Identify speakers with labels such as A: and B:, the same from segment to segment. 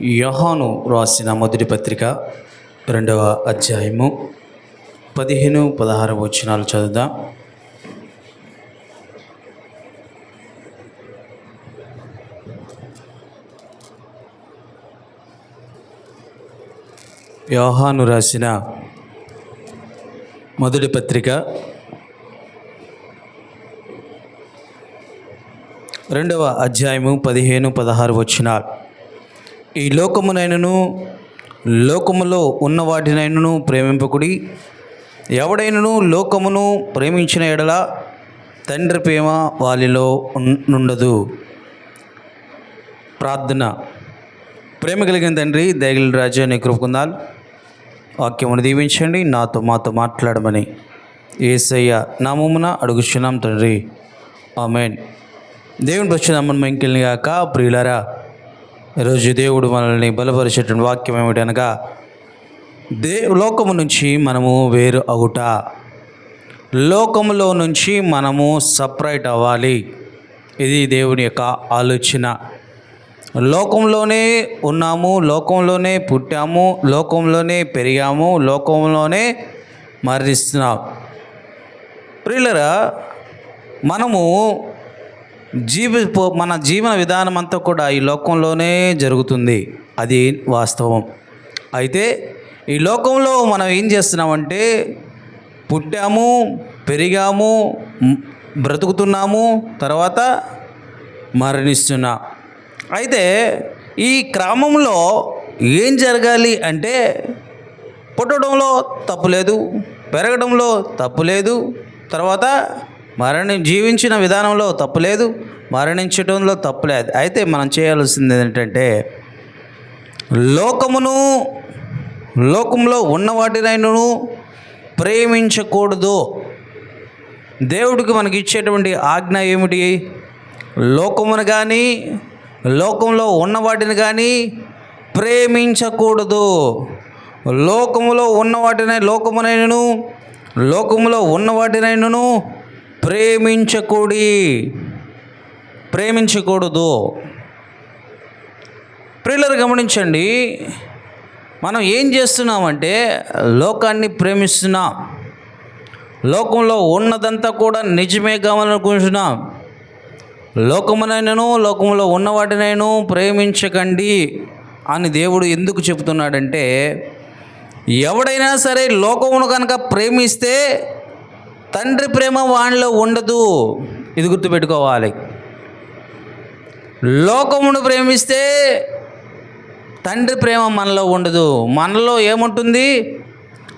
A: యోహాను రాసిన మొదటి పత్రిక రెండవ అధ్యాయము పదిహేను పదహారు వచనాలు చదువుదాం. యోహాను రాసిన మొదటి పత్రిక రెండవ అధ్యాయము పదిహేను పదహారు వచనాలు. ఈ లోకమునైనను లోకములో ఉన్న వాటినైనను ప్రేమింపకుడి. ఎవడైనను లోకమును ప్రేమించిన ఎడల తండ్రి ప్రేమ వాలిలో ఉండదు నుండదు. ప్రార్థన. ప్రేమ కలిగిన తండ్రి దయగల రాజు అనే కృపకుందాలు వాక్యమును దీవించండి నాతో మాతో మాట్లాడమని. ఏసయ్య నామమున అడుగుచున్నాం తండ్రి. ఆమెన్. దేవుని పశ్చిమమ్మను మెంకెల్ని గాక ప్రియులరా. ఈరోజు దేవుడు మనల్ని బలపరిచేటువంటి వాక్యం ఏమిటనగా దే లోకము నుంచి మనము వేరు అవుట. లోకములో నుంచి మనము సపరేట్ అవ్వాలి. ఇది దేవుని యొక్క ఆలోచన. లోకంలోనే ఉన్నాము లోకంలోనే పుట్టాము లోకంలోనే పెరిగాము లోకంలోనే మరణిస్తున్నాం. ప్రియులరా మనము జీవి పో- మన జీవన విధానం అంతా కూడా ఈ లోకంలోనే జరుగుతుంది. అది వాస్తవం. అయితే ఈ లోకంలో మనం ఏం చేస్తున్నామంటే పుట్టాము పెరిగాము బ్రతుకుతున్నాము తర్వాత మరణిస్తున్నాం. అయితే ఈ క్రమంలో ఏం జరగాలి అంటే పుట్టడంలో తప్పు లేదు పెరగడంలో తప్పు లేదు తర్వాత మరణి జీవించిన విధానంలో తప్పు లేదు మరణించడంలో తప్పు లేదు. అయితే మనం చేయాల్సింది ఏంటంటే లోకమును లోకంలో ఉన్న వాటినైనను ప్రేమించకూడదు. దేవుడికి మనకి ఇచ్చేటువంటి ఆజ్ఞ ఏమిటి? లోకమును కానీ లోకంలో ఉన్న వాటిని కానీ ప్రేమించకూడదు. లోకములో ఉన్న వాటిని లోకమునైనను లోకములో ఉన్న వాటినైనను ప్రేమించకూడి. ప్రేమించకూడదు. ప్రియులరు గమనించండి మనం ఏం చేస్తున్నామంటే లోకాన్ని ప్రేమిస్తున్నాం. లోకంలో ఉన్నదంతా కూడా నిజమే కావాలనుకుంటున్నాం. లోకమునైనను లోకంలో ఉన్న వాటినైనా ప్రేమించకండి అని దేవుడు ఎందుకు చెబుతున్నాడంటే ఎవడైనా సరే లోకమును కనుక ప్రేమిస్తే తండ్రి ప్రేమ వానిలో ఉండదు. ఇది గుర్తుపెట్టుకోవాలి. లోకమును ప్రేమిస్తే తండ్రి ప్రేమ మనలో ఉండదు. మనలో ఏముంటుంది?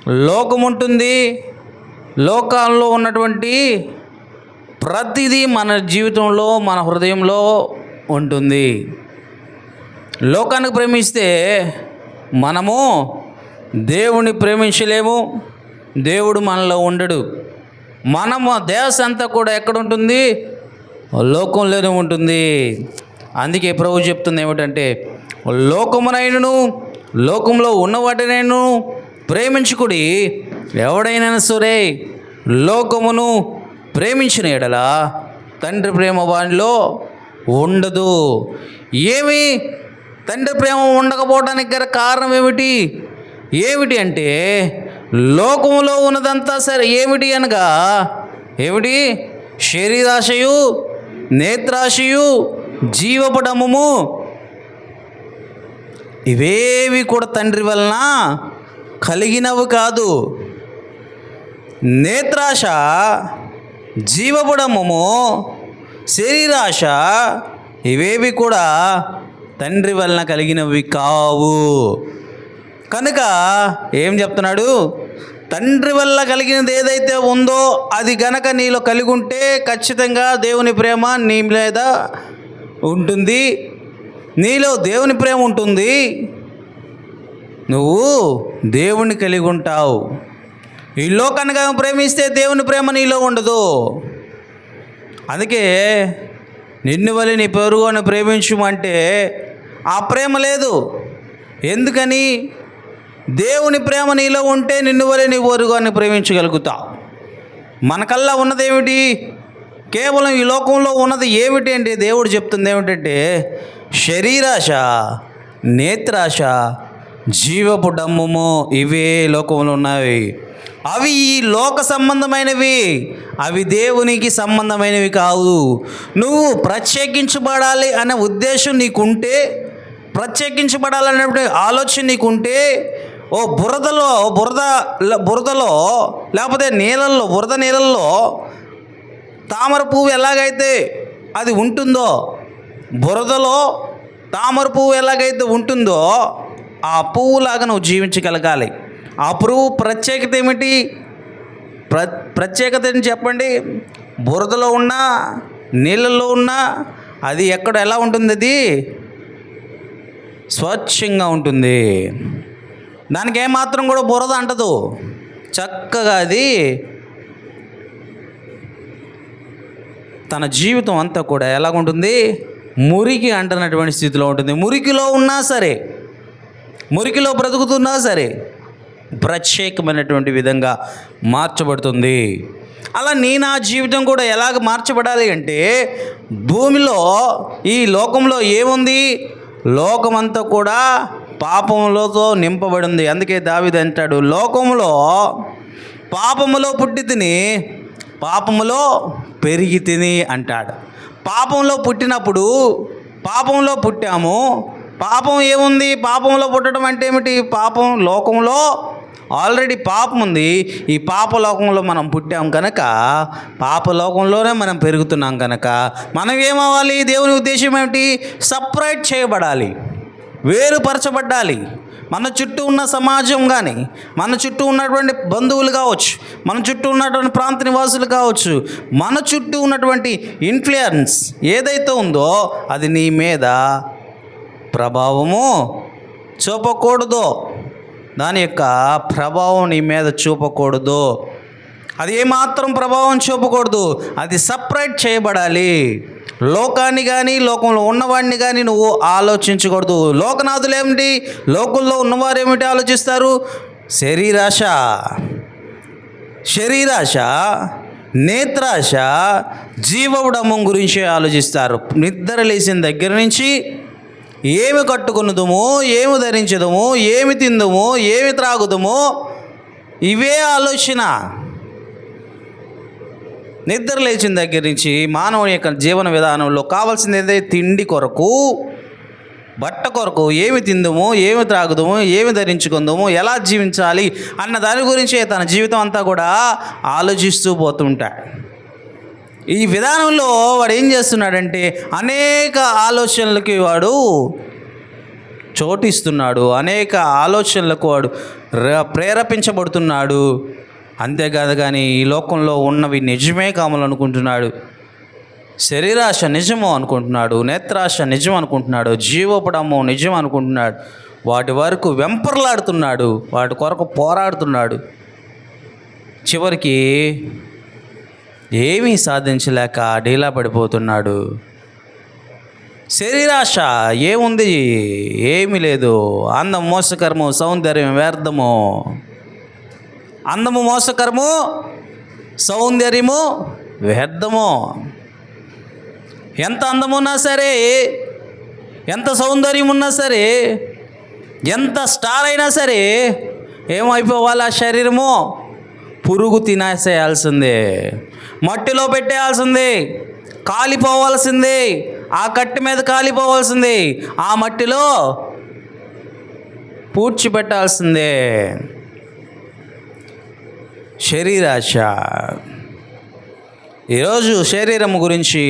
A: లోకం ఉంటుంది లోకాల్లో ఉన్నటువంటి ప్రతిదీ మన జీవితంలో మన హృదయంలో ఉంటుంది. లోకానికి ప్రేమిస్తే మనము దేవుని ప్రేమించలేము. దేవుడు మనలో ఉండడు. మనము దేశం అంతా కూడా ఎక్కడ ఉంటుంది? లోకంలోనే ఉంటుంది. అందుకే ప్రభు చెప్తుంది ఏమిటంటే లోకమునైనను లోకంలో ఉన్న వాటినైనను ప్రేమించుకుడి ఎవడైనా సరే లోకమును ప్రేమించిన ఎడల తండ్రి ప్రేమ వానిలో ఉండదు. ఏమి? తండ్రి ప్రేమ ఉండకపోవడానికి గల కారణం ఏమిటి? ఏమిటి అంటే లోకములో ఉన్నదంతా సరే ఏమిటి అనగా ఏమిటి? శరీరాశయు నేత్రాశయు జీవపడము ఇవేవి కూడా తండ్రి వలన కలిగినవి కాదు. నేత్రాశ జీవబుడము శరీరాశ ఇవేవి కూడా తండ్రి వలన కలిగినవి కావు. కనుక ఏం చెప్తున్నాడు? తండ్రి వల్ల కలిగినది ఏదైతే ఉందో అది గనక నీలో కలిగి ఉంటే ఖచ్చితంగా దేవుని ప్రేమ నీ మీద ఉంటుంది. నీలో దేవుని ప్రేమ ఉంటుంది. నువ్వు దేవుణ్ణి కలిగి ఉంటావు ఈ లోకాన్ని కనుక ప్రేమిస్తే దేవుని ప్రేమ నీలో ఉండదు. అందుకే నిన్ను వలి నీ పొరుగుని ప్రేమించమంటే ఆ ప్రేమ లేదు. ఎందుకని? దేవుని ప్రేమ నీలో ఉంటే నిన్ను వలే నీ ఓరుగాన్ని ప్రేమించగలుగుతావు మనకల్లా ఉన్నదేమిటి? కేవలం ఈ లోకంలో ఉన్నది ఏమిటి అంటే దేవుడు చెప్తుంది ఏమిటంటే శరీరాశ నేత్రాశ జీవపు డమ్ముము ఇవే లోకంలో ఉన్నవి. అవి ఈ లోక సంబంధమైనవి అవి దేవునికి సంబంధమైనవి కావు నువ్వు ప్రత్యేకించబడాలి అనే ఉద్దేశం నీకుంటే ప్రత్యేకించబడాలనేటువంటి ఆలోచన నీకుంటే ఓ బురదలో బురద బురదలో లేకపోతే నీళ్ళల్లో బురద నీళ్ళల్లో తామర పువ్వు ఎలాగైతే అది ఉంటుందో బురదలో తామర పువ్వు ఎలాగైతే ఉంటుందో ఆ పువ్వులాగా నువ్వు జీవించగలగాలి. ఆ పురుగు ప్రత్యేకత ఏమిటి? ప్ర ప్రత్యేకత చెప్పండి? బురదలో ఉన్నా నీళ్ళల్లో ఉన్నా అది ఎక్కడ ఎలా ఉంటుంది అది స్వచ్ఛంగా ఉంటుంది. దానికి ఏమాత్రం కూడా బురద అంటదు. చక్కగా అది తన జీవితం అంతా కూడా ఎలాగుంటుంది? మురికి అంటున్నటువంటి స్థితిలో ఉంటుంది. మురికిలో ఉన్నా సరే మురికిలో బ్రతుకుతున్నా సరే ప్రత్యేకమైనటువంటి విధంగా మార్చబడుతుంది. అలా నీ నా జీవితం కూడా ఎలాగ మార్చబడాలి అంటే భూమిలో ఈ లోకంలో ఏముంది? లోకమంతా కూడా పాపములతో నింపబడింది. అందుకే దావిది అంటాడు లోకంలో పాపములో పుట్టి తిని పాపములో పెరిగి తిని అంటాడు. పాపంలో పుట్టినప్పుడు పాపంలో పుట్టాము. పాపం ఏముంది? పాపంలో పుట్టడం అంటే ఏమిటి? పాపం లోకంలో ఆల్రెడీ పాపం ఉంది. ఈ పాప లోకంలో మనం పుట్టాం కనుక పాప లోకంలోనే మనం పెరుగుతున్నాం కనుక మనం ఏమవ్వాలి దేవుని ఉద్దేశం ఏమిటి? సపరేట్ చేయబడాలి. వేరుపరచబడ్డాలి. మన చుట్టూ ఉన్న సమాజం కానీ మన చుట్టూ ఉన్నటువంటి బంధువులు కావచ్చు మన చుట్టూ ఉన్నటువంటి ప్రాంత నివాసులు కావచ్చు మన చుట్టూ ఉన్నటువంటి ఇన్ఫ్లుయెన్స్ ఏదైతే ఉందో అది నీ మీద ప్రభావము చూపకూడదు. దాని యొక్క ప్రభావం నీ మీద చూపకూడదు. అది ఏమాత్రం ప్రభావం చూపకూడదు అది సపరేట్ చేయబడాలి. లోకాన్ని కానీ లోకంలో ఉన్నవాడిని కానీ నువ్వు ఆలోచించకూడదు. లోకనాథులు ఏమిటి లోకంలో ఉన్నవారు ఏమిటి ఆలోచిస్తారు? శరీరాశ. శరీరాశ నేత్రాశ జీవవుడమం గురించి ఆలోచిస్తారు. నిద్ర లేచిన దగ్గర నుంచి ఏమి కట్టుకున్నదము ఏమి ధరించదము ఏమి తిందుము ఏమి త్రాగుదము ఇవే ఆలోచన. నిద్ర లేచిన దగ్గర నుంచి మానవుని యొక్క జీవన విధానంలో కావాల్సింది ఏదైతే తిండి కొరకు బట్ట కొరకు ఏమి తిందుము ఏమి త్రాగుదము ఏమి ధరించుకుందాము ఎలా జీవించాలి అన్న దాని గురించే తన జీవితం అంతా కూడా ఆలోచిస్తూ పోతుంటాడు ఈ విధానంలో వాడు ఏం చేస్తున్నాడంటే అనేక ఆలోచనలకి వాడు చోటిస్తున్నాడు అనేక ఆలోచనలకు వాడు ప్రేరేపించబడుతున్నాడు. అంతేకాదు కానీ ఈ లోకంలో ఉన్నవి నిజమే కామలనుకుంటున్నాడు శరీరాశ నిజము అనుకుంటున్నాడు నేత్రాశ నిజం అనుకుంటున్నాడు జీవపడము నిజం అనుకుంటున్నాడు. వాటి వరకు వెంపర్లాడుతున్నాడు వాటి కొరకు పోరాడుతున్నాడు. చివరికి ఏమీ సాధించలేక డీలా పడిపోతున్నాడు. శరీరాశ ఏముంది? ఏమీ లేదు. అందం మోసకరము సౌందర్యం వ్యర్థము. అందము మోసకరము సౌందర్యము వ్యర్థము. ఎంత అందమున్నా సరే ఎంత సౌందర్యం ఉన్నా సరే ఎంత స్టార్ అయినా సరే ఏమైపోవాలి ఆ శరీరము? పురుగు తినేసేయాల్సిందే మట్టిలో పెట్టేయాల్సిందే కాలిపోవాల్సిందే ఆ కట్టి మీద కాలిపోవాల్సిందే ఆ మట్టిలో పూడ్చిపెట్టాల్సిందే. శరీరాశ. ఈరోజు శరీరం గురించి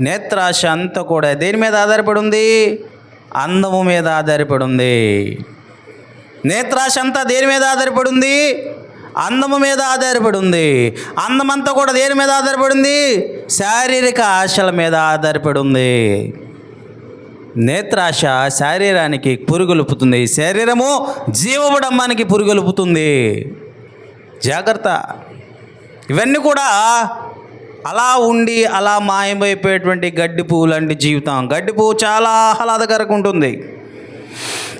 A: నేత్రాశ అంతా కూడా దేని మీద ఆధారపడి ఉంది అందము మీద ఆధారపడి ఉంది నేత్రాశ అంతా దేని మీద ఆధారపడి ఉంది అందము మీద ఆధారపడి ఉంది అందమంతా కూడా దేని మీద ఆధారపడింది? శారీరక ఆశల మీద ఆధారపడి ఉంది నేత్రాశ శరీరానికి పురుగొలుపుతుంది. శరీరము జీవబడమ్మానికి పురుగొలుపుతుంది. జాగ్రత్త. ఇవన్నీ కూడా అలా ఉండి అలా మాయమైపోయేటువంటి గడ్డి పువ్వు లాంటి జీవితం. గడ్డి పువ్వు చాలా ఆహ్లాదకరంగా ఉంటుంది.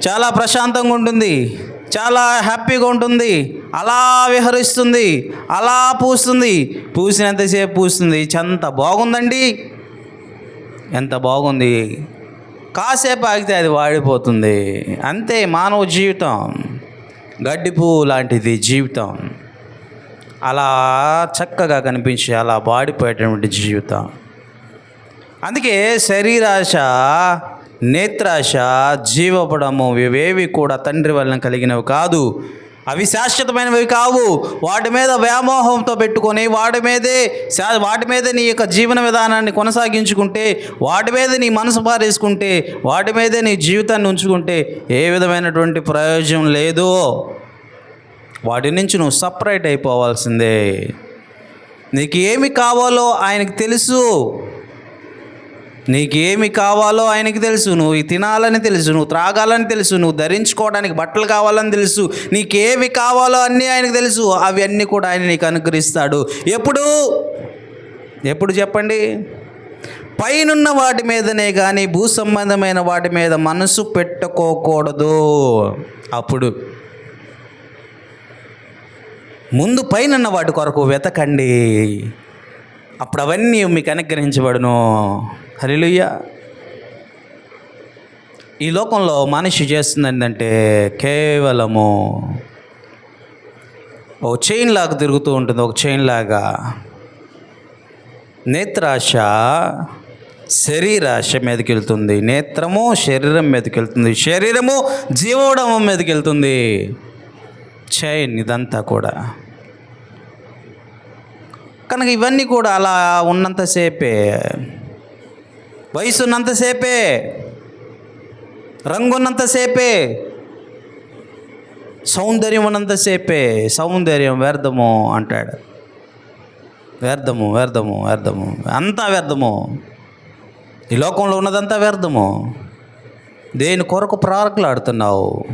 A: చాలా ప్రశాంతంగా ఉంటుంది. చాలా హ్యాపీగా ఉంటుంది. అలా విహరిస్తుంది. అలా పూస్తుంది. పూసినంతసేపు పూస్తుంది. ఎంత బాగుందండి. ఎంత బాగుంది. కాసేపు ఆగితే అది వాడిపోతుంది. అంతే మానవ జీవితం. గడ్డి పువ్వు లాంటిది జీవితం. అలా చక్కగా కనిపించి అలా బాడిపోయేటటువంటి జీవితం. అందుకే శరీరాశ నేత్రాశ జీవపడము ఇవేవి కూడా తండ్రి వలన కలిగినవి కాదు. అవి శాశ్వతమైనవి కావు. వాటి మీద వ్యామోహంతో పెట్టుకొని వాటి మీదే శా- వాటి మీద నీ యొక్క జీవన విధానాన్ని కొనసాగించుకుంటే వాటి మీద నీ మనసు పారేసుకుంటే వాటి మీదే నీ జీవితాన్ని ఉంచుకుంటే ఏ విధమైనటువంటి ప్రయోజనం లేదు వాటి నుంచి నువ్వు సపరేట్ అయిపోవాల్సిందే. నీకు ఏమి కావాలో ఆయనకు తెలుసు. నీకు ఏమి కావాలో ఆయనకి తెలుసు. నువ్వు తినాలని తెలుసు నువ్వు త్రాగాలని తెలుసు నువ్వు ధరించుకోవడానికి బట్టలు కావాలని తెలుసు. నీకేమి కావాలో అన్నీ ఆయనకు తెలుసు. అవి అన్నీ కూడా ఆయన నీకు అనుగ్రహిస్తాడు. ఎప్పుడు? ఎప్పుడు చెప్పండి? పైనున్న వాటి మీదనే కానీ భూ సంబంధమైన వాటి మీద మనసు పెట్టుకోకూడదు. అప్పుడు ముందు పైన వాటి కొరకు వెతకండి. అప్పుడు అవన్నీ మీకు అనుగ్రహించబడును. హరిలుయ్య ఈ లోకంలో మనిషి చేస్తుంది ఏంటంటే కేవలము ఒక చైన్ లాగా తిరుగుతూ ఉంటుంది ఒక చైన్ లాగా. నేత్రాశ శరీరాశ మీదకి వెళ్తుంది. నేత్రము శరీరం మీదకి వెళ్తుంది. శరీరము జీవోడమం మీదకి వెళ్తుంది. చైన్ ఇదంతా కూడా. కనుక ఇవన్నీ కూడా అలా ఉన్నంతసేపే వయసు ఉన్నంతసేపే రంగు ఉన్నంతసేపే సౌందర్యం ఉన్నంతసేపే సౌందర్యం వ్యర్థము అంటాడు. వ్యర్థము వ్యర్థము వ్యర్థము. అంతా వ్యర్థము. ఈ లోకంలో ఉన్నదంతా వ్యర్థము. దేని కొరకు ప్రారకులాడుతున్నావు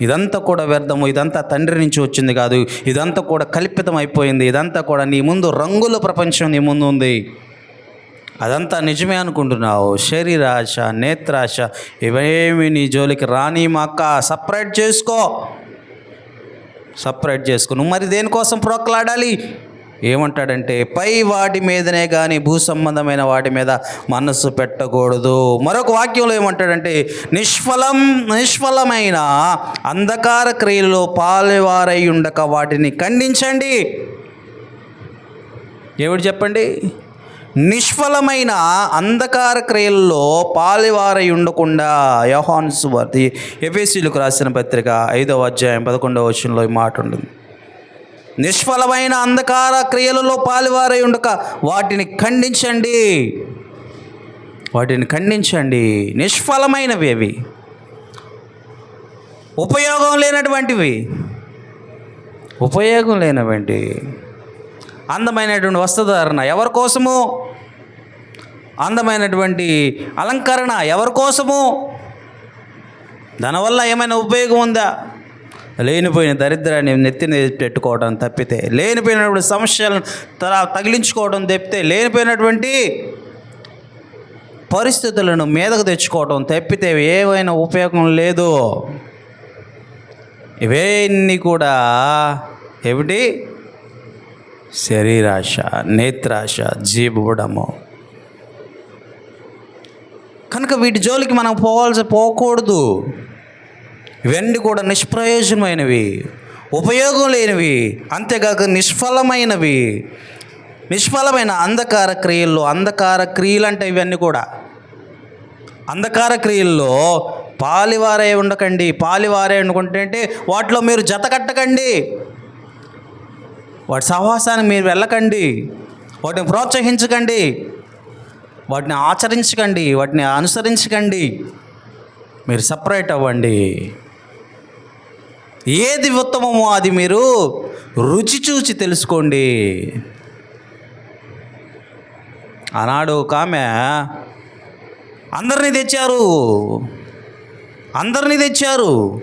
A: ఇదంతా కూడా వ్యర్థము. ఇదంతా తండ్రి నుంచి వచ్చింది కాదు. ఇదంతా కూడా కల్పితం అయిపోయింది. ఇదంతా కూడా నీ ముందు రంగుల ప్రపంచం నీ ముందు ఉంది. అదంతా నిజమే అనుకుంటున్నావు. శరీరాశ నేత్రాశ ఇవేమి నీ జోలికి రాని మాక సపరేట్ చేసుకో. సపరేట్ చేసుకో. నువ్వు మరి దేనికోసం ప్రోక్లాడాలి? ఏమంటాడంటే పై వాటి మీదనే కానీ భూ సంబంధమైన వాటి మీద మనస్సు పెట్టకూడదు. మరొక వాక్యంలో ఏమంటాడంటే నిష్ఫలం నిష్ఫలమైన అంధకార క్రియలో పాలువారై ఉండక వాటిని ఖండించండి. ఏమిటి చెప్పండి? నిష్ఫలమైన అంధకార క్రియల్లో పాలివారై ఉండకుండా యహాన్స్ సువార్తి ఎఫ్ఎస్సీలకు రాసిన పత్రిక ఐదవ అధ్యాయం పదకొండవ వచనంలో ఈ మాట ఉంటుంది. నిష్ఫలమైన అంధకార క్రియలలో పాలువారై ఉండక. వాటిని ఖండించండి. వాటిని ఖండించండి. నిష్ఫలమైనవి అవి. ఉపయోగం లేనటువంటివి. ఉపయోగం లేనవంటి. అందమైనటువంటి వస్త్రధారణ ఎవరి కోసము? అందమైనటువంటి అలంకరణ ఎవరి కోసము? దానివల్ల ఏమైనా ఉపయోగం ఉందా? లేనిపోయిన దరిద్రాన్ని నెత్తిన పెట్టుకోవడం తప్పితే లేనిపోయినటువంటి సమస్యలను తల తగిలించుకోవడం తప్పితే లేనిపోయినటువంటి పరిస్థితులను మీదకు తెచ్చుకోవడం తప్పితే ఏమైనా ఉపయోగం లేదు. ఇవన్నీ కూడా ఏమిటి? శరీరాశ నేత్రాశ జీవడము కనుక వీటి జోలికి మనం పోవాల్సి పోకూడదు. ఇవన్నీ కూడా నిష్ప్రయోజనమైనవి ఉపయోగం లేనివి అంతేకాక నిష్ఫలమైనవి. నిష్ఫలమైన అంధకార క్రియల్లో అంధకార క్రియలు అంటే ఇవన్నీ కూడా. అంధకార క్రియల్లో పాలివారే ఉండకండి. పాలివారే అనుకుంటే వాటిలో మీరు జత కట్టకండి. వాటి సహవాసాన్ని మీరు వెళ్ళకండి. వాటిని ప్రోత్సహించకండి. వాటిని ఆచరించకండి. వాటిని అనుసరించకండి. మీరు సపరేట్ అవ్వండి. ఏది ఉత్తమమో అది మీరు రుచి చూచి తెలుసుకోండి. ఆనాడు ఒక ఆమె అందరినీ తెచ్చారు. అందరినీ తెచ్చారు.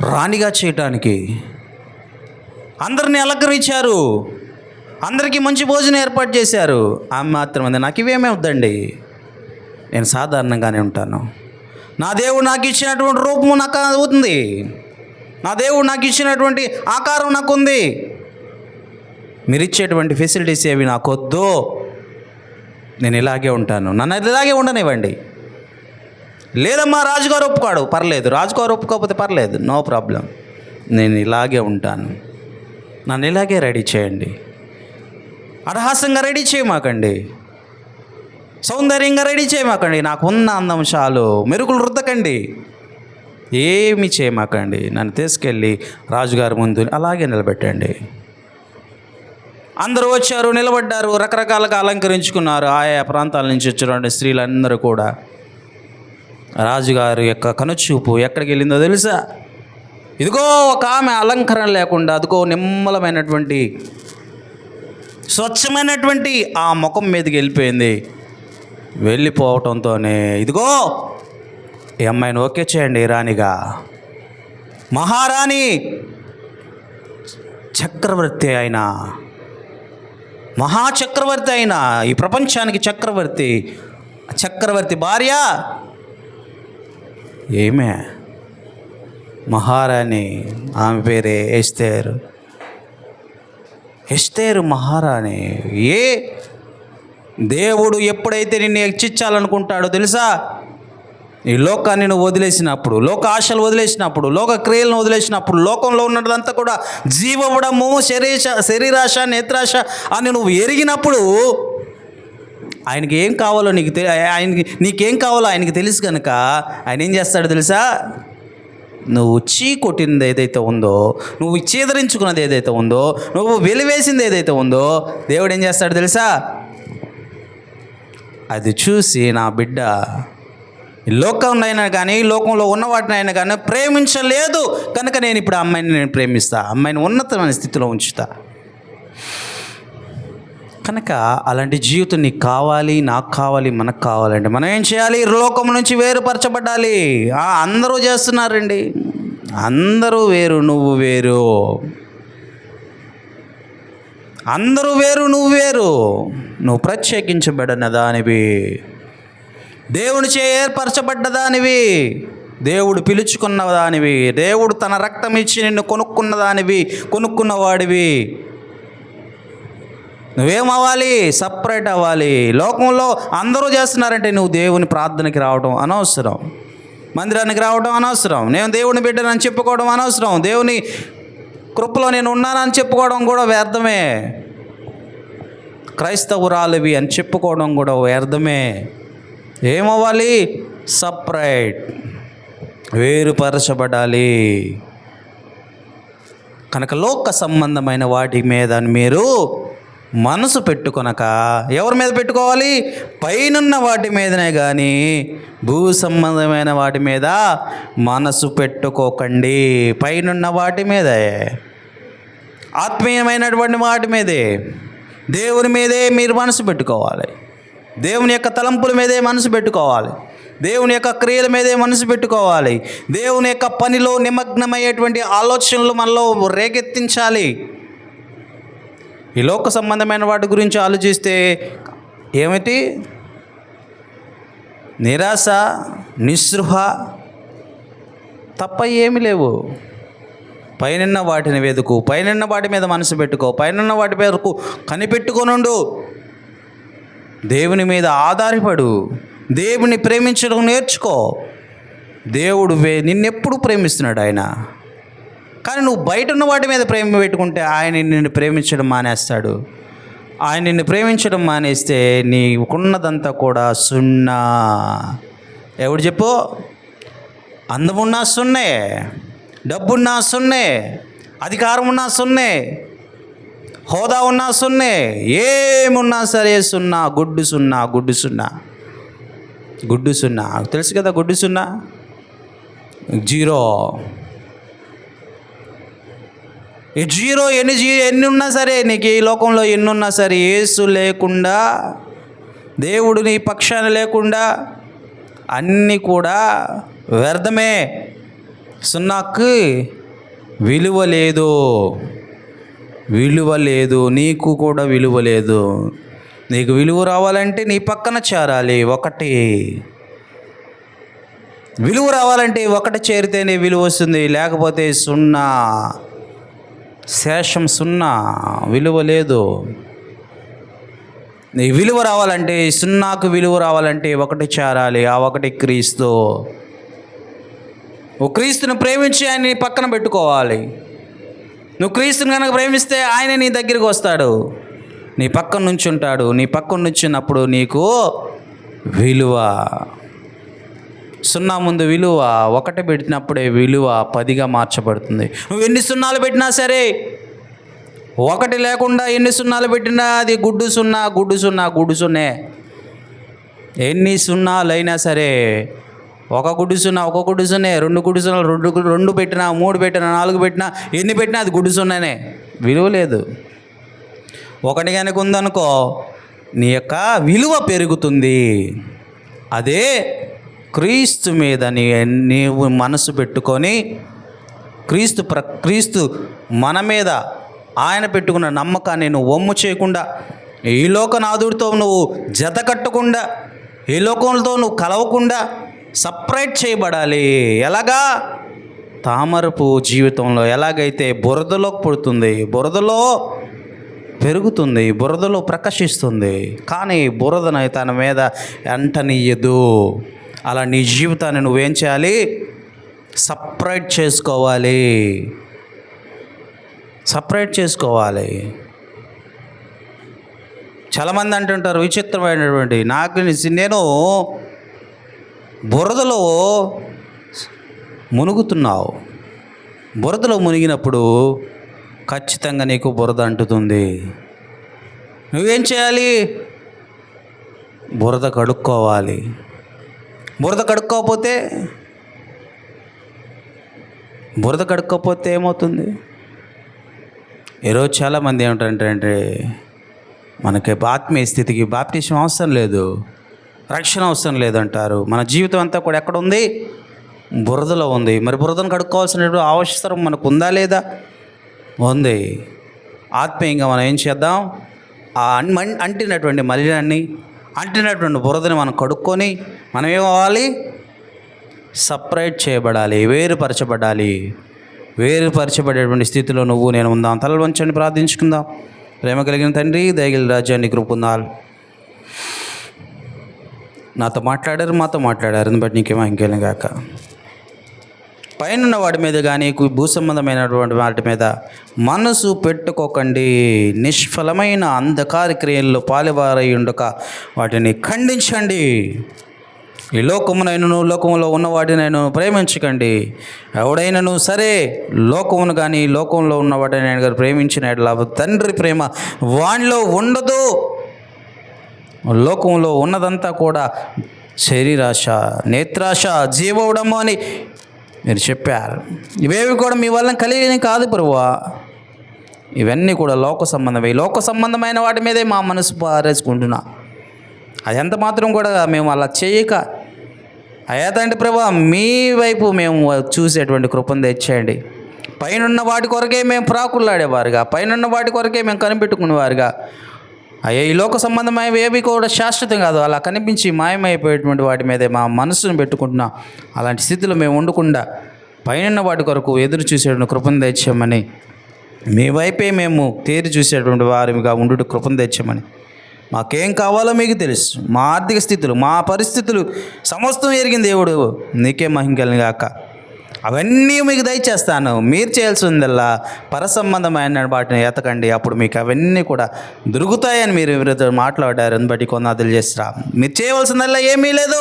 A: రాణిగా చేయటానికి అందరినీ అలంకరించారు. అందరికీ మంచి భోజనం ఏర్పాటు చేశారు. ఆమె మాత్రం నాకు ఇవేమే వద్దండి. నేను సాధారణంగానే ఉంటాను. నా దేవుడు నాకు ఇచ్చినటువంటి రూపము నాకు అవుతుంది. నా దేవుడు నాకు ఇచ్చినటువంటి ఆకారం నాకు ఉంది మీరు ఇచ్చేటువంటి ఫెసిలిటీస్ ఏవి నాకు వద్దు నేను ఇలాగే ఉంటాను. నన్ను ఇలాగే ఉండనివ్వండి. లేదమ్మా రాజుగారు ఒప్పుకోడు. పర్లేదు. రాజుగారు ఒప్పుకోకపోతే పర్లేదు. No problem. నేను ఇలాగే ఉంటాను. నన్ను ఇలాగే రెడీ చేయండి. అరహాసంగా రెడీ చేయమాకండి సౌందర్యంగా రెడీ చేయమాకండి. నాకు ఉన్న అందం చాలు మెరుగులు రుద్దకండి. ఏమి చేయమాకండి. నన్ను తీసుకెళ్ళి రాజుగారి ముందు అలాగే నిలబెట్టండి. అందరూ వచ్చారు నిలబడ్డారు రకరకాలుగా అలంకరించుకున్నారు. ఆయా ప్రాంతాల నుంచి వచ్చినటువంటి స్త్రీలందరూ కూడా. రాజుగారి యొక్క కనుచూపు ఎక్కడికి వెళ్ళిందో తెలుసా? ఇదిగో ఒక ఆమె అలంకరణ లేకుండా అదిగో నిమ్మలమైనటువంటి స్వచ్ఛమైనటువంటి ఆ ముఖం మీదకి వెళ్ళిపోయింది. వెళ్ళిపోవటంతోనే ఇదిగో ఈ అమ్మాయిని ఓకే చేయండి రాణిగా. మహారాణి! చక్రవర్తి అయిన మహాచక్రవర్తి అయిన ఈ ప్రపంచానికి చక్రవర్తి చక్రవర్తి భార్య! ఏమే? మహారాణి ఆమె పేరే ఎస్తేరు. ఎస్తేరు మహారాణి. ఏ దేవుడు ఎప్పుడైతే నిన్ను హెచ్చించాలనుకుంటాడో తెలుసా? ఈ లోకాన్ని నువ్వు వదిలేసినప్పుడు లోక ఆశలు వదిలేసినప్పుడు లోక క్రియలను వదిలేసినప్పుడు లోకంలో ఉన్నదంతా కూడా జీవవడము శరీర శరీరాశ నేత్రాశ అని నువ్వు ఎరిగినప్పుడు ఆయనకి ఏం కావాలో నీకు తె ఆయనకి నీకేం కావాలో ఆయనకి తెలుసు కనుక ఆయన ఏం చేస్తాడు తెలుసా? నువ్వు చీ కొట్టింది ఏదైతే ఉందో నువ్వు చీదరించుకున్నది ఏదైతే ఉందో నువ్వు వెలివేసింది ఏదైతే ఉందో దేవుడు ఏం చేస్తాడు తెలుసా? అది చూసి నా బిడ్డ లోకంలో అయినా కానీ ఈ లోకంలో ఉన్న వాటిని అయినా కానీ ప్రేమించలేదు. కనుక నేను ఇప్పుడు అమ్మాయిని నేను ప్రేమిస్తా. అమ్మాయిని ఉన్నతమైన స్థితిలో ఉంచుతా. కనుక అలాంటి జీవితం నీకు కావాలి నాకు కావాలి మనకు కావాలంటే మనం ఏం చేయాలి? లోకం నుంచి వేరుపరచబడాలి. అందరూ చేస్తున్నారండి. అందరూ వేరు నువ్వు వేరు. అందరూ వేరు నువ్వు వేరు. నువ్వు ప్రత్యేకించబడిన దానివి. దేవుని చే ఏర్పరచబడ్డ దానివి. దేవుడు పిలుచుకున్న దానివి. దేవుడు తన రక్తం ఇచ్చి నిన్ను కొనుక్కున్న దానివి కొనుక్కున్న వాడివి. నువ్వేమవ్వాలి? సపరేట్ అవ్వాలి. లోకంలో అందరూ చేస్తున్నారంటే నువ్వు దేవుని ప్రార్థనకి రావడం అనవసరం. మందిరానికి రావడం అనవసరం. నేను దేవుని బిడ్డనని చెప్పుకోవడం అనవసరం. దేవుని కృపలో నేను ఉన్నానని చెప్పుకోవడం కూడా వ్యర్థమే. క్రైస్తవురాలివి అని చెప్పుకోవడం కూడా వ్యర్థమే. ఏమవ్వాలి? సపరేట్. వేరుపరచబడాలి. కనుక లోక సంబంధమైన వాటి మీద మీరు మనసు పెట్టుకొనక ఎవరి మీద పెట్టుకోవాలి? పైనున్న వాటి మీదనే కానీ భూ సంబంధమైన వాటి మీద మనసు పెట్టుకోకండి. పైనున్న వాటి మీదే. ఆత్మీయమైనటువంటి వాటి మీదే. దేవుని మీదే మీరు మనసు పెట్టుకోవాలి. దేవుని యొక్క తలంపుల మీదే మనసు పెట్టుకోవాలి. దేవుని యొక్క క్రియల మీదే మనసు పెట్టుకోవాలి. దేవుని యొక్క పనిలో నిమగ్నమయ్యేటువంటి ఆలోచనలు మనలో రేకెత్తించాలి. ఈ లోక సంబంధమైన వాటి గురించి ఆలోచిస్తే ఏమిటి? నిరాశ నిస్పృహ తప్ప ఏమి లేవు. పైనన్న వాటిని వెతుకు పైనన్న వాటి మీద మనసు పెట్టుకో పైనున్న వాటి మీదకు కనిపెట్టుకొనుండు. దేవుని మీద ఆధారపడు దేవుని ప్రేమించడం నేర్చుకో. దేవుడు వే నిన్నెప్పుడు ప్రేమిస్తున్నాడు ఆయన. కానీ నువ్వు బయట ఉన్న వాటి మీద ప్రేమ పెట్టుకుంటే ఆయన నిన్ను ప్రేమించడం మానేస్తాడు. ఆయన నిన్ను ప్రేమించడం మానేస్తే నీకున్నదంతా కూడా సున్నా. ఎవడు చెప్పు? అందమున్నా సున్నే డబ్బున్నా సున్నే అధికారం ఉన్నా సున్నే హోదా ఉన్నా సున్నే ఏమున్నా సరే సున్నా గుడ్డు సున్నా గుడ్డు సున్నా. గుడ్డు సున్నా. తెలుసు కదా గుడ్డు సున్నా? జీరో. జీరో ఎన్ని జీ ఎన్ని ఉన్నా సరే నీకు ఈ లోకంలో ఎన్ని ఉన్నా సరే ఏసు లేకుండా దేవుడు నీ పక్షాన లేకుండా అన్నీ కూడా వ్యర్థమే. సున్నాకు విలువ లేదు. విలువ లేదు. నీకు కూడా విలువ లేదు. నీకు విలువ రావాలంటే నీ పక్కన చేరాలి ఒకటి. విలువ రావాలంటే ఒకటి చేరితేనే విలువ వస్తుంది. లేకపోతే సున్నా. శేషం సున్నా విలువ లేదు. నీ విలువ రావాలంటే సున్నాకు విలువ రావాలంటే ఒకటి చేరాలి ఆ ఒకటి క్రీస్తు. నువ్వు క్రీస్తుని ప్రేమించి ఆయన నీ పక్కన పెట్టుకోవాలి. నువ్వు క్రీస్తుని కనుక ప్రేమిస్తే ఆయన నీ దగ్గరికి వస్తాడు. నీ పక్కన నుంచి ఉంటాడు నీ పక్కన నుంచినప్పుడు నీకు విలువ. సున్నా ముందు విలువ ఒకటి పెట్టినప్పుడే విలువ పదిగా మార్చబడుతుంది. నువ్వు ఎన్ని సున్నాలు పెట్టినా సరే ఒకటి లేకుండా ఎన్ని సున్నాలు పెట్టినా అది గుడ్డు సున్నా గుడ్డు సున్నా గుడ్డు సున్నే. ఎన్ని సున్నాలు అయినా సరే ఒక గుడ్డు సున్నా ఒక గుడ్డు సున్నే రెండు గుడ్డు సున్నాలు రెండు రెండు పెట్టినా మూడు పెట్టినా నాలుగు పెట్టినా ఎన్ని పెట్టినా అది గుడ్డు సున్నానే. విలువ లేదు. ఒకటి కనుక ఉందనుకో నీ యొక్క విలువ పెరుగుతుంది. అదే క్రీస్తు మీద నీ నీవు మనసు పెట్టుకొని క్రీస్తు ప్ర క్రీస్తు మన మీద ఆయన పెట్టుకున్న నమ్మకాన్ని నువ్వు వమ్ము చేయకుండా ఈ లోకనాథుడితో నువ్వు జత కట్టకుండా ఈ లోకంతో నువ్వు కలవకుండా సపరేట్ చేయబడాలి. ఎలాగా? తామరపు జీవితంలో ఎలాగైతే బురదలో పుడుతుంది బురదలో పెరుగుతుంది బురదలో ప్రకాశిస్తుంది కానీ బురదను తన మీద ఎంటనీయదు అలా నీ జీవితాన్ని నువ్వేం చేయాలి? సపరేట్ చేసుకోవాలి. సపరేట్ చేసుకోవాలి. చాలామంది అంటుంటారు విచిత్రమైనటువంటి నాకు నేను బురదలో మునుగుతున్నావు. బురదలో మునిగినప్పుడు ఖచ్చితంగా నీకు బురద అంటుతుంది. నువ్వేం చేయాలి? బురద కడుక్కోవాలి. బురద కడుక్కోకపోతే బురద కడుక్కోకపోతే ఏమవుతుంది? ఈరోజు చాలామంది ఏమిటంటే మనకి ఆత్మీయ స్థితికి బాప్టిజం అవసరం లేదు. రక్షణ అవసరం లేదంటారు. మన జీవితం అంతా కూడా ఎక్కడ ఉంది? బురదలో ఉంది. మరి బురదను కడుక్కోవాల్సినటువంటి అవసరం మనకు ఉందా లేదా? ఉంది. ఆత్మీయంగా మనం ఏం చేద్దాం? ఆ అంటినటువంటి మలినాన్ని అంటినటువంటి బురదని మనం కడుక్కొని మనం ఏమవ్వాలి సపరేట్ చేయబడాలి వేరుపరచబడాలి. వేరుపరచబడేటువంటి స్థితిలో నువ్వు నేను ఉందాం. తల వంచండి ప్రార్థించుకుందాం. ప్రేమ కలిగిన తండ్రి దయగిలి రాజ్యాన్ని కృపొందాలి. నాతో మాట్లాడారు మాతో మాట్లాడారు. బట్టి నీకేమో ఇంకేం కాక పైన వాటి మీద కానీ భూ సంబంధమైనటువంటి వాటి మీద మనసు పెట్టుకోకండి. నిష్ఫలమైన అంధకార క్రియల్లో పాలువారై ఉండక వాటిని ఖండించండి. ఈ లోకమునైనను లోకములో ఉన్న వాటినైనా ప్రేమించకండి. ఎవడైనను సరే లోకమును కానీ లోకంలో ఉన్న వాటిని కానీ ప్రేమించిన తండ్రి ప్రేమ వానిలో ఉండదు. లోకంలో ఉన్నదంతా కూడా శరీరాశ నేత్రాశ జీవవడము అని మీరు చెప్పారు. ఇవేవి కూడా మీ వల్ల కలిగినవి కాదు ప్రభువా. ఇవన్నీ కూడా లోక సంబంధమే ఈ లోక సంబంధమైన వాటి మీదే మా మనసు పారేసుకుంటున్నా. అది ఎంత మాత్రం కూడా మేము అలా చేయక. అయ్యా ప్రభా మీ వైపు మేము చూసేటువంటి కృపను తెచ్చేయండి. పైనున్న వాటి కొరకే మేము ప్రాకులాడేవారుగా పైనున్న వాటి కొరకే మేము కనిపెట్టుకునేవారుగా. అయ్యా ఈ లోక సంబంధమైనవి ఏవి కూడా శాశ్వతం కాదు. అలా కనిపించి మాయమైపోయేటువంటి వాటి మీదే మా మనసును పెట్టుకుంటున్నాం. అలాంటి స్థితిలో మేము ఉండకుండా పైన వాటి కొరకు ఎదురు చూసేటువంటి కృపను తెచ్చామని మీ వైపే మేము తేరి చూసేటువంటి వారిగా ఉండు కృపను తెచ్చామని మాకేం కావాలో మీకు తెలుసు. మా ఆర్థిక స్థితులు మా పరిస్థితులు సమస్తం ఎరిగిన దేవుడు. నీకే మహిం కలిగాక అవన్నీ మీకు దయచేస్తాను. మీరు చేయాల్సిందల్లా పరసంబంధమైన వాటిని ఎతకండి. అప్పుడు మీకు అవన్నీ కూడా దొరుకుతాయని మీరు ఎవరితో మాట్లాడారు అని బట్టి కొన్నాదులు చేస్తారా మీరు చేయవలసిందల్లా ఏమీ లేదు.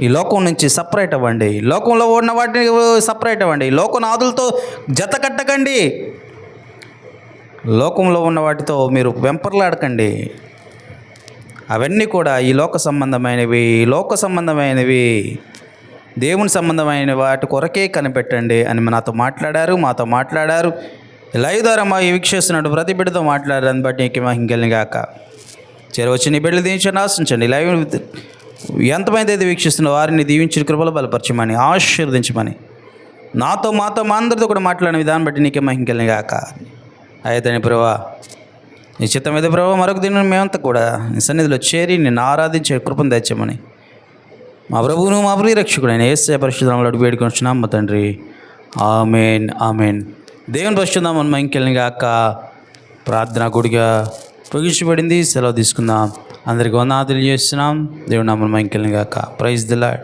A: ఈ లోకం నుంచి సపరేట్ అవ్వండి. ఈ లోకంలో ఉన్న వాటిని సపరేట్ అవ్వండి. ఈ లోకనాథులతో జత కట్టకండి. లోకంలో ఉన్న వాటితో మీరు వెంపర్లాడకండి. అవన్నీ కూడా ఈ లోక సంబంధమైనవి ఈ లోక సంబంధమైనవి. దేవుని సంబంధమైన వాటి కొరకే కనిపెట్టండి అని నాతో మాట్లాడారు మాతో మాట్లాడారు. లైవ్ ద్వారా మా వీక్షిస్తున్నట్టు ప్రతి బిడ్డతో మాట్లాడారని బట్టి నీకు మహింగల్ని గాక. చేరవచ్చి నీ బిడ్డలు దీవించండి ఆశించండి. లైవ్ ఎంతమంది అయితే వీక్షిస్తున్న వారిని దీవించిన కృపలు బలపరచమని ఆశీర్వదించమని నాతో మాతో మా అందరితో కూడా మాట్లాడిన విధానం బట్టి నీకే మహింకల్ని గాక. అయితేనే ప్రభా నీ చిత్తం అయితే ప్రభావ మరొక దినం మేమంతా కూడా నీ సన్నిధిలో చేరి నిన్ను ఆరాధించే కృపను తెచ్చామని మా ప్రభువును మా ప్రియ రక్షకుడైన ఏసే పరిశుద్ధంలో అడుగు వేడుకొచ్చున్నాం మా తండ్రి ఆమెన్ ఆమెన్. దేవుని పరిశుద్ధం మన ఇంకెళ్ళని కాక ప్రార్థన గుడిగా పొగించబడింది సెలవు తీసుకుందాం. అందరికి వందనాలు తెలియజేస్తున్నాం. దేవుడు నామని ఇంకెళ్ళని కాక ప్రైజ్ దిలాడ్